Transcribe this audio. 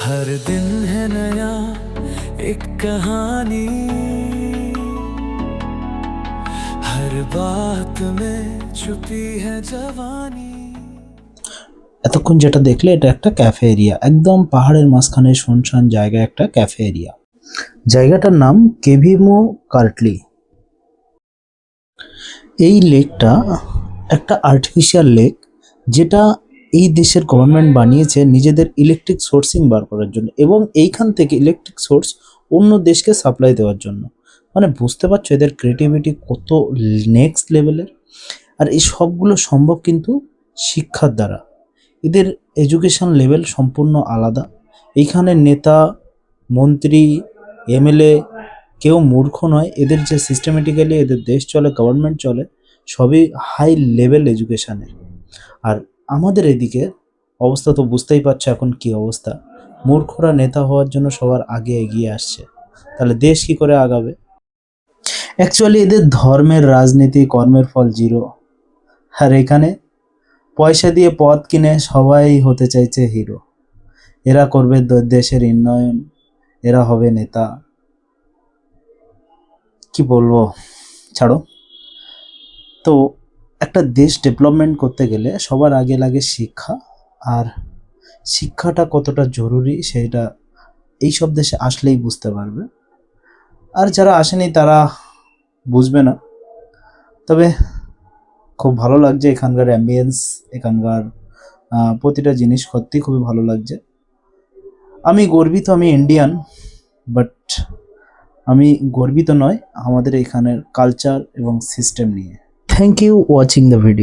हर दिन है नया एक कहानी हर बात में छुपी है जवानी এতক্ষণ যেটা দেখলে এটা একটা ক্যাফে এরিয়া একদম পাহাড়ের মাঝখানে শুনশান জায়গায় একটা ক্যাফে এরিয়া জায়গাটার নাম কেভিমো কার্টলি এই লেকটা একটা আর্টিফিশিয়াল লেক যেটা এই দেশের গভর্নমেন্ট বানিয়েছে নিজেদের ইলেকট্রিক সোর্সিং বার করার জন্য এবং এইখান থেকে ইলেকট্রিক সোর্স অন্য দেশকে সাপ্লাই দেওয়ার জন্য। মানে বুঝতে পারছ এদের ক্রিয়েটিভিটি কত নেক্সট লেভেলের আর এই সবগুলো সম্ভব কিন্তু শিক্ষার দ্বারা। এদের এডুকেশন লেভেল সম্পূর্ণ আলাদা। এইখানে নেতা, মন্ত্রী, এমএলএ কেউ মূর্খ নয়। এদের যে সিস্টেমেটিক্যালি এদের দেশ চলে গভর্নমেন্ট চলে, সবই হাই লেভেল এডুকেশনের আর আমাদের এদিকে অবস্থা তো বুঝতেই পারছ এখন কি অবস্থা। মূর্খরা নেতা হওয়ার জন্য সবার আগে এগিয়ে আসছে। তাহলে দেশ কি করে আগাবে? অ্যাকচুয়ালি এদের ধর্মের রাজনীতি, কর্মের ফল জিরো আর এখানে পয়সা দিয়ে পদ কিনে সবাই হতে চাইছে হিরো এরা করবে দেশের উন্নয়ন। এরা হবে নেতা। কি বলব? ছাড়ো। তো একটা দেশ ডেভেলপমেন্ট করতে গেলে সবার আগে লাগে শিক্ষা। আর শিক্ষাটা কতটা জরুরি সেটা এই সব দেশে আসলেই বুঝতে পারবে। আর যারা আসেনি তারা বুঝবে না। তবে খুব ভালো লাগছে এখানকার অ্যাম্বিয়েন্স এখানকার প্রতিটা জিনিস সত্যি খুবই ভালো লাগছে। আমি গর্বিত, আমি ইন্ডিয়ান বাট আমি গর্বিত নয় আমাদের এখানের কালচার এবং সিস্টেম নিয়ে। Thank you watching the video.